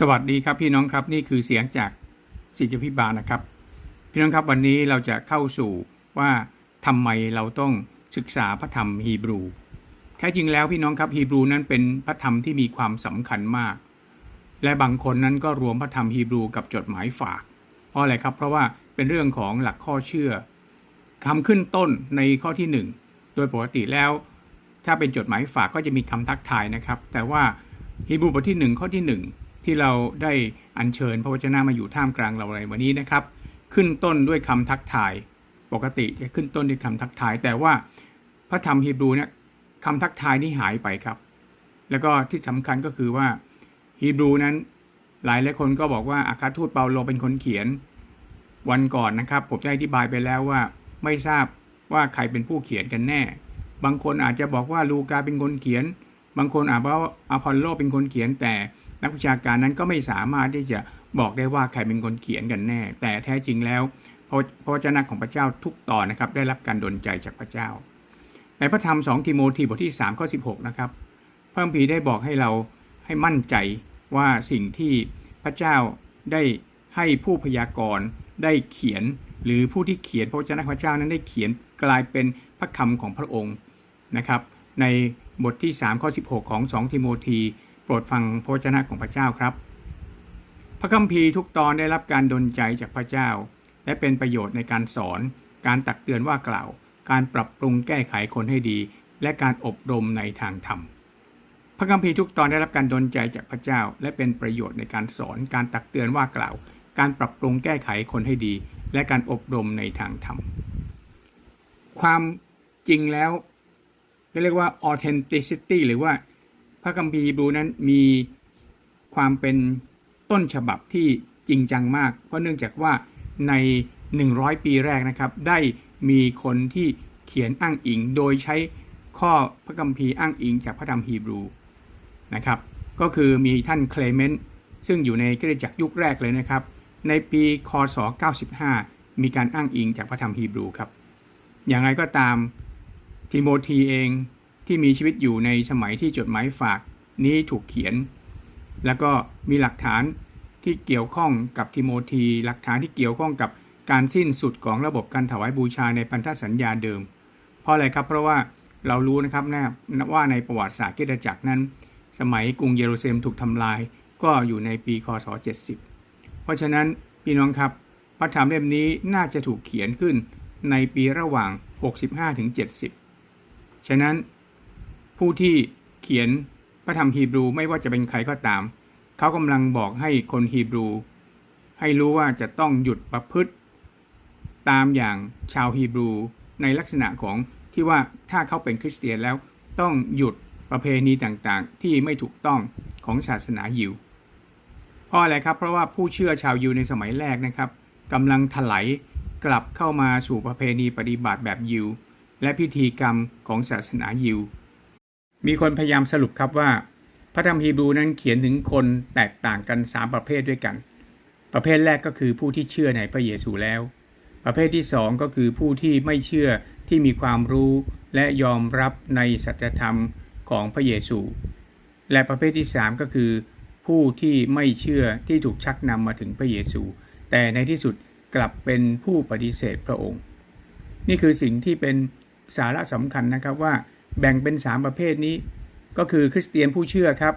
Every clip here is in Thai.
สวัสดีครับพี่น้องครับนี่คือเสียงจากศิษยพิบาลนะครับ พี่น้องครับวันนี้เราจะเข้าสู่ว่าทำไมเราต้องศึกษาพระธรรมฮีบรู แท้จริงแล้วพี่น้องครับฮีบรูนั้นเป็นพระธรรมที่มีความสำคัญมาก และบางคนนั้นก็รวมพระธรรมฮีบรูกับจดหมายฝาก เพราะอะไรครับเพราะว่าเป็นเรื่องของหลักข้อเชื่อคำขึ้นต้นในข้อที่หนึ่งโดยปกติแล้ว ถ้าเป็นจดหมายฝากก็จะมีคำทักทายนะครับ แต่ว่าฮีบรูบทที่หนึ่งข้อที่หนึ่ง ที่เราได้อัญเชิญพระวจนะมาอยู่ท่ามกลางเราในวันนี้นะครับ ขึ้นต้นด้วยคำทักทาย ปกติจะขึ้นต้นด้วยคำทักทาย แต่ว่าพระธรรมฮีบรูเนี่ยคำทักทายนี่หายไปครับ แล้วก็ที่สำคัญก็คือว่าฮีบรูนั้นหลายหลายคนก็บอกว่าอาคาทูตเปาโลเป็นคนเขียนวันก่อนนะครับ ผมได้อธิบายไปแล้วว่าไม่ทราบว่าใครเป็นผู้เขียนกันแน่ บางคนอาจจะบอกว่าลูกาเป็นคนเขียน บางคนอาจว่าอพอลโลเป็นคนเขียนแต่นักวิชาการนั้นก็ไม่สามารถที่จะบอกได้ว่าใครเป็นคนเขียนกันแน่ แต่แท้จริงแล้วพระพระวจนะของพระเจ้าทุกตอนนะครับ ได้รับการดลใจจากพระเจ้า ในพระธรรม2ทิโมธีบทที่3ข้อ16 นะครับพระคัมภีร์ได้บอกให้เราให้มั่นใจว่าสิ่งที่พระเจ้าได้ให้ผู้พยากรณ์ได้เขียน หรือผู้ที่เขียนพระวจนะพระเจ้านั้นได้เขียนกลายเป็นพระคำของพระองค์นะครับ ใน บทที่ 3 ข้อ 16 ของ 2 ทิโมธี โปรดฟังพระวจนะของพระเจ้าครับ พระคัมภีร์ทุกตอนได้รับการดลใจจากพระเจ้า และเป็นประโยชน์ในการสอน การตักเตือนว่ากล่าว การปรับปรุงแก้ไขคนให้ดี และการอบรมในทางธรรม พระคัมภีร์ทุกตอนได้รับการดลใจจากพระเจ้า และเป็นประโยชน์ในการสอน การตักเตือนว่ากล่าว การปรับปรุงแก้ไขคนให้ดี และการอบรมในทางธรรม ความจริงแล้ว เรียกว่า authenticity หรือว่าพระคัมภีร์ฮีบรูนั้นมีความเป็นต้นฉบับที่จริงจังมาก เพราะเนื่องจากว่าใน 100 ปีแรกนะครับ ได้มีคนที่เขียนอ้างอิง โดยใช้ข้อพระคัมภีร์อ้างอิงจากพระธรรมฮีบรูนะครับ ก็คือมีท่านเคลเมนต์ซึ่งอยู่ในคริสตจักยุคแรกเลยนะครับ ในปีคศ 95 มีการอ้างอิงจากพระธรรมฮีบรูครับ อย่างไรก็ตาม ทิโมธีเองที่มีชีวิตอยู่ในสมัยที่จดหมายฝากนี้ถูกเขียน แล้วก็มีหลักฐานที่เกี่ยวข้องกับทิโมธีหลักฐานที่เกี่ยวข้องกับการสิ้นสุดของระบบการถวายบูชาในพันธสัญญาเดิม เพราะอะไรครับเพราะว่าเรารู้นะครับนะว่าในประวัติศาสตร์คริสตจักรนั้น สมัยกรุงเยรูซาเล็มถูกทำลายก็อยู่ในปีคศ 70 เพราะฉะนั้นพี่น้องครับพระธรรมเล่มนี้น่าจะถูกเขียนขึ้นในปีระหว่าง 65ถึง70 ฉะนั้นผู้ที่เขียนพระธรรมฮีบรูไม่ว่าจะเป็นใครก็ตาม เขากำลังบอกให้คนฮีบรู ให้รู้ว่าจะต้องหยุดประพฤติ ตามอย่างชาวฮีบรูในลักษณะของที่ว่าถ้าเขาเป็นคริสเตียนแล้วต้องหยุดประเพณีต่างๆ ที่ไม่ถูกต้องของศาสนายิวเพราะอะไรครับเพราะว่าผู้เชื่อชาวยิวในสมัยแรกนะครับกำลังถลายกลับเข้ามาสู่ประเพณีปฏิบัติแบบยิว และพิธีกรรมของศาสนายิว มีคนพยายามสรุปครับว่า พระธรรมฮีบรูนั้นเขียนถึงคนแตกต่างกัน 3 ประเภทด้วยกัน ประเภทแรกก็คือผู้ที่เชื่อในพระเยซูแล้ว ประเภทที่ 2 ก็คือผู้ที่ไม่เชื่อที่มีความรู้และยอมรับในสัจธรรมของพระเยซู และประเภทที่ 3 ก็คือ ผู้ที่ไม่เชื่อที่ถูกชักนำมาถึงพระเยซู แต่ในที่สุดกลับเป็นผู้ปฏิเสธพระองค์ นี่คือสิ่งที่เป็น สาระสำคัญนะครับว่าแบ่งเป็น 3 ประเภทนี้ ก็คือคริสเตียนผู้เชื่อครับ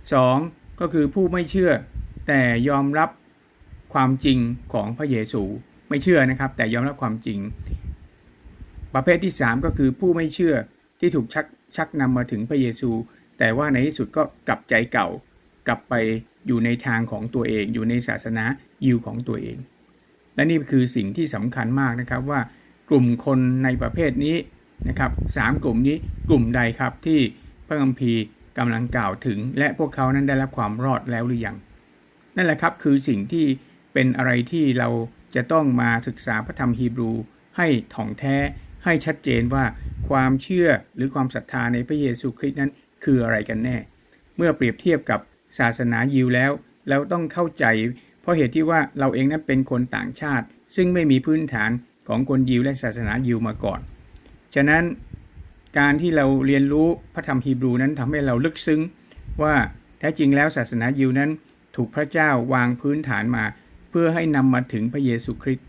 2. ก็คือผู้ไม่เชื่อ แต่ยอมรับความจริงของพระเยซูไม่เชื่อนะครับ แต่ยอมรับความจริง ประเภทที่ 3 ก็คือผู้ไม่เชื่อที่ถูกชักชักนำมาถึงพระเยซู แต่ว่าในที่สุดก็กลับใจเก่า กลับไปอยู่ในทางของตัวเอง อยู่ในศาสนายิวของตัวเอง และนี่คือสิ่งที่สำคัญมากนะครับว่า ลุ่มคนในประเภทนี้นะครับสามกลุ่มนี้กลุ่มใดครับที่พระคัมภีร์กำลังกล่าวถึง และพวกเขานั้นได้รับความรอดแล้วหรือยังนั่นแหละครับคือสิ่งที่เป็นอะไรที่เราจะต้องมาศึกษาพระธรรมฮีบรู ให้ถ่องแท้ให้ชัดเจนว่าความเชื่อหรือความศรัทธาในพระเยซูคริสต์นั้นคืออะไรกันแน่ เมื่อเปรียบเทียบกับศาสนายิวแล้ว เราต้องเข้าใจ เพราะเหตุที่ว่าเราเองนั้นเป็นคนต่างชาติ ซึ่งไม่มีพื้นฐาน ของคนยิวและศาสนายิวมาก่อน ฉะนั้นการที่เราเรียนรู้พระธรรมฮีบรูนั้นทำให้เราลึกซึ้งว่าแท้จริงแล้วศาสนายิวนั้นถูกพระเจ้าวางพื้นฐานมา เพื่อให้นำมาถึงพระเยซูคริสต์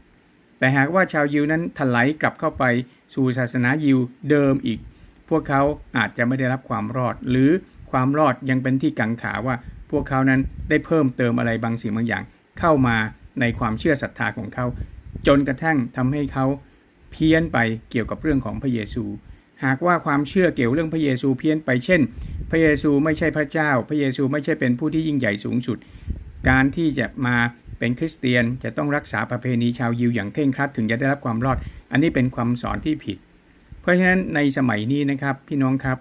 แต่หากว่าชาวยิวนั้นถลายกลับเข้าไปสู่ศาสนายิวเดิมอีก พวกเขาอาจจะไม่ได้รับความรอด หรือความรอดยังเป็นที่กังขาว่าพวกเขานั้นได้เพิ่มเติมอะไรบางสิ่งบางอย่าง เข้ามาในความเชื่อศรัทธาของเขา จนกระทั่งทำให้เขาเพี้ยนไปเกี่ยวกับเรื่องของพระเยซู หากว่าความเชื่อเกี่ยวเรื่องพระเยซูเพี้ยนไปเช่น พระเยซูไม่ใช่พระเจ้า พระเยซูไม่ใช่เป็นผู้ที่ยิ่งใหญ่สูงสุด การที่จะมาเป็นคริสเตียนจะต้องรักษาประเพณีชาวยิวอย่างเคร่งครัดถึงจะได้รับความรอด อันนี้เป็นความสอนที่ผิด เพราะฉะนั้นในสมัยนี้นะครับพี่น้องครับ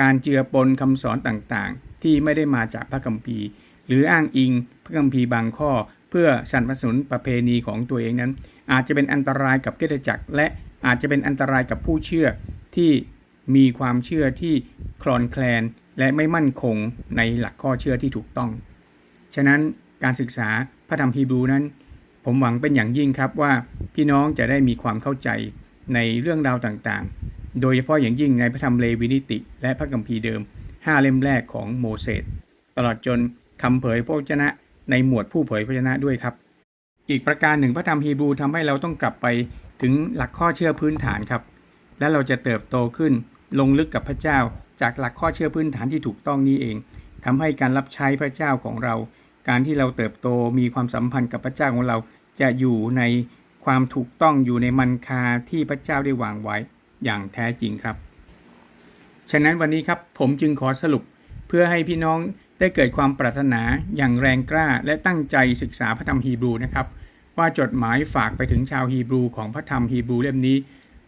การเจือปนคำสอนต่างๆ ที่ไม่ได้มาจากพระคัมภีร์ หรืออ้างอิงพระคัมภีร์บางข้อ พื่อสนับสนุนประเพณีของตัวเองนั้น อาจจะเป็นอันตรายกับกิจจักร และอาจจะเป็นอันตรายกับผู้เชื่อที่มีความเชื่อที่คลอนแคลน และไม่มั่นคงในหลักข้อเชื่อที่ถูกต้อง ฉะนั้นการศึกษาพระธรรมฮีบรูนั้น ผมหวังเป็นอย่างยิ่งครับว่าพี่น้องจะได้มีความเข้าใจในเรื่องราวต่างๆ โดยเฉพาะอย่างยิ่งในพระธรรมเลวีนิติ และพระคัมภีร์เดิม 5 เล่มแรกของโมเสสตลอดจนคำเผยพระวจนะ ในหมวดผู้เผยพระวจนะด้วยครับ อีกประการหนึ่งพระธรรมฮีบรูทำให้เราต้องกลับไปถึงหลักข้อเชื่อพื้นฐานครับ และเราจะเติบโตขึ้นลงลึกกับพระเจ้า จากหลักข้อเชื่อพื้นฐานที่ถูกต้องนี้เองทำให้การรับใช้พระเจ้าของเรา การที่เราเติบโตมีความสัมพันธ์กับพระเจ้าของเราจะอยู่ในความถูกต้องอยู่ในมันคาที่พระเจ้าได้วางไว้อย่างแท้จริงครับ ฉะนั้นวันนี้ครับผมจึงขอสรุปเพื่อให้พี่น้อง ได้เกิดความปรารถนาอย่างแรงกล้าและตั้งใจศึกษาพระธรรมฮีบรูนะครับว่าจดหมายฝากไปถึงชาวฮีบรูของพระธรรมฮีบรูเล่มนี้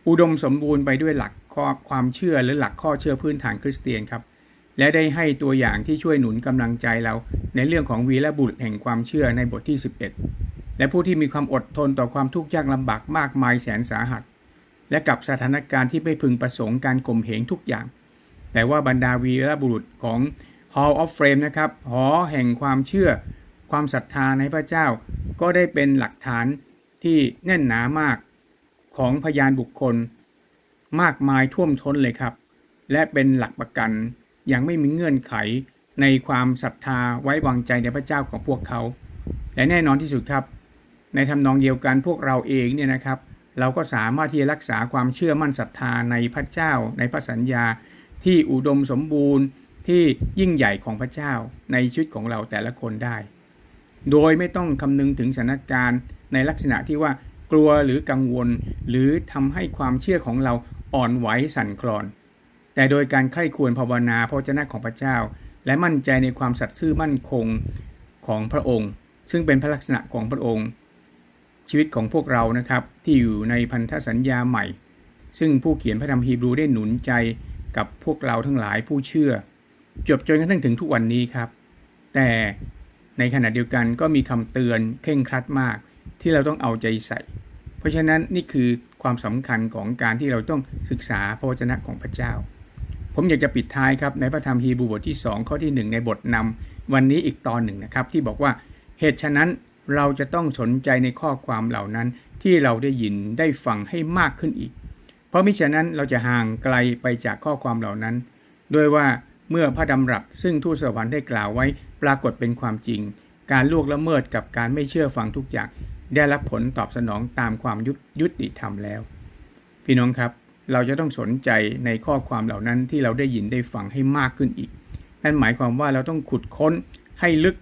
อุดมสมบูรณ์ไปด้วยหลักข้อความเชื่อหรือหลักข้อเชื่อพื้นฐานคริสเตียนครับ และได้ให้ตัวอย่างที่ช่วยหนุนกำลังใจเรา ในเรื่องของวีรบุรุษแห่งความเชื่อในบทที่ 11 และผู้ที่มีความอดทนต่อความทุกข์ยากลำบากมากมายแสนสาหัส และกับสถานการณ์ที่ไม่พึงประสงค์การข่มเหงทุกอย่าง แต่ว่าบรรดาวีรบุรุษของ Hall of Fame นะครับ หอแห่งความเชื่อ ความศรัทธาในพระเจ้า ก็ได้เป็นหลักฐานที่แน่นหนามากของพยานบุคคล มากมายท่วมท้นเลยครับ และเป็นหลักประกันอย่างไม่มีเงื่อนไขในความศรัทธาไว้วางใจในพระเจ้าของพวกเขา และแน่นอนที่สุดครับ ในทำนองเดียวกันพวกเราเองเนี่ยนะครับ เราก็สามารถที่จะรักษาความเชื่อมั่นศรัทธาในพระเจ้า ในพระสัญญาที่อุดมสมบูรณ์ ที่ยิ่งใหญ่ของพระเจ้าในชีวิตของเราแต่ละคนได้ โดยไม่ต้องคำนึงถึงสถานการณ์ในลักษณะที่ว่ากลัวหรือกังวล หรือทำให้ความเชื่อของเราอ่อนไหวสั่นคลอน แต่โดยการใคร่ควรภาวนาพระเจ้าของพระเจ้า และมั่นใจในความสัตย์ซื่อมั่นคงของพระองค์ ซึ่งเป็นพระลักษณะของพระองค์ ชีวิตของพวกเรานะครับที่อยู่ในพันธสัญญาใหม่ ซึ่งผู้เขียนพระธรรมฮีบรูได้หนุนใจกับพวกเราทั้งหลายผู้เชื่อ จบจนกระทั่งถึงทุกวันนี้ครับ แต่ในขณะเดียวกันก็มีคำเตือนเข่งครัดมากที่เราต้องเอาใจใส่ เพราะฉะนั้นนี่คือความสำคัญของการที่เราต้องศึกษาพระวจนะของพระเจ้า ผมอยากจะปิดท้ายครับในพระธรรมฮีบรูบทที่ 2 ข้อที่ 1 ในบทนำวันนี้อีกตอนหนึ่งนะครับ ที่บอกว่าเหตุฉะนั้นเราจะต้องสนใจในข้อความเหล่านั้นที่เราได้ยินได้ฟังให้มากขึ้นอีก เพราะมิฉะนั้นเราจะห่างไกลไปจากข้อความเหล่านั้น ด้วยว่า เมื่อพระดำรัสซึ่งทูตสวรรค์ได้กล่าวไว้ปรากฏเป็นความจริง การล่วงละเมิดกับการไม่เชื่อฟังทุกอย่าง ได้รับผลตอบสนองตามความยุยุติธรรมแล้ว พี่น้องครับ เราจะต้องสนใจในข้อความเหล่านั้นที่เราได้ยินได้ฟังให้มากขึ้นอีก นั่นหมายความว่าเราต้องขุดค้นให้ลึก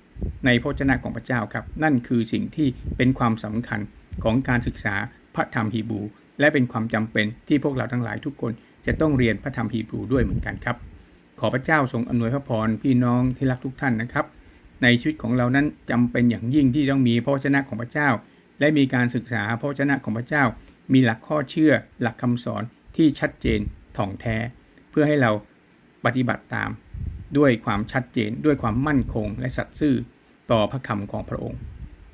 ในพระเจ้าของพระเจ้าครับ นั่นคือสิ่งที่เป็นความสำคัญของการศึกษาพระธรรมฮีบรู และเป็นความจำเป็นที่พวกเราทั้งหลายทุกคนจะต้องเรียนพระธรรมฮีบรูด้วยเหมือนกันครับ อพระเจ้าทรงอำนวยพระพรพี่น้องที่รักทุกท่านนะครับ ในชีวิตของเรานั้นจำเป็นอย่างยิ่งที่ต้องมีพระวจนะของพระเจ้า และมีการศึกษาพระวจนะของพระเจ้า มีหลักข้อเชื่อ หลักคำสอนที่ชัดเจนถ่องแท้ เพื่อให้เราปฏิบัติตาม ด้วยความชัดเจน ด้วยความมั่นคง และสัตย์ซื่อต่อพระคำของพระองค์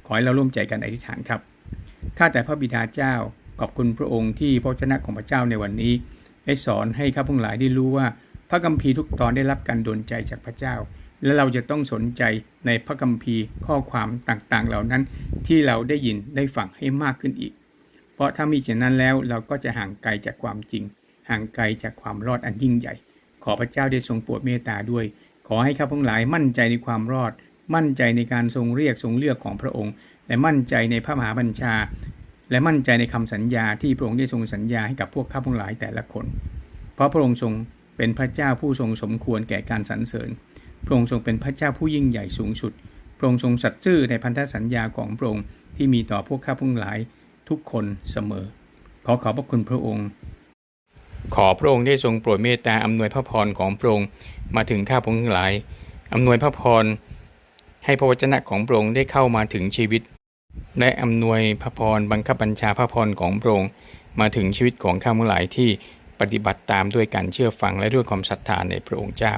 ขอให้เราร่วมใจกันอธิษฐานครับข้าแต่พระบิดาเจ้าขอบคุณพระองค์ที่พระวจนะของพระเจ้าในวันนี้ ได้สอนให้ข้าพงหลายได้รู้ว่า พระคัมภีร์ทุกตอนได้รับการดลใจจากพระเจ้า และเราจะต้องสนใจในพระคัมภีร์ข้อความต่างๆ เหล่านั้นที่เราได้ยินได้ฟังให้มากขึ้นอีก เพราะถ้ามีเช่นนั้นแล้วเราก็จะห่างไกลจากความจริง ห่างไกลจากความรอดอันยิ่งใหญ่ ขอพระเจ้าได้ทรงโปรดเมตตาด้วย ขอให้ข้าพงหลายมั่นใจในความรอด มั่นใจในการทรงเรียกทรงเลือกของพระองค์และมั่นใจในพระมหาบัญชา และมั่นใจในคำสัญญาที่พระองค์ได้ทรงสัญญาให้กับพวกข้าพงหลายแต่ละคน เพราะพระองค์ทรง เป็นพระเจ้าผู้ทรงสมควรแก่การสรรเสริญ พระองค์ทรงเป็นพระเจ้าผู้ยิ่งใหญ่สูงสุด พระองค์ทรงสัตย์ซื่อในพันธสัญญาของพระองค์ที่มีต่อพวกข้าพงหลายทุกคนเสมอ ขอขอบพระคุณพระองค์ ขอพระองค์ได้ทรงโปรดเมตตาอำนวยพระพรของพระองค์มาถึงข้าพงทั้งหลายอำนวยพระพรให้พระวจนะของพระองค์ได้เข้ามาถึงชีวิต และอำนวยพระพรบังคับบัญชาพระพรของพระองค์มาถึงชีวิตของข้าพงหลายที่ ปฏิบัติตามด้วยการเชื่อฟังและด้วยความศรัทธาในพระองค์เจ้า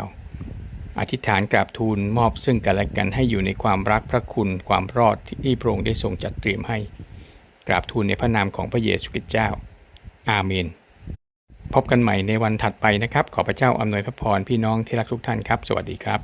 อธิษฐานกราบทูลมอบซึ่งกันและกันให้อยู่ในความรักพระคุณความรอดที่พระองค์ได้ทรงจัดเตรียมให้ กราบทูลในพระนามของพระเยซูคริสต์เจ้า อาเมน พบกันใหม่ในวันถัดไปนะครับ ขอพระเจ้าอำนวยพระพรพี่น้องที่รักทุกท่านครับ สวัสดีครับ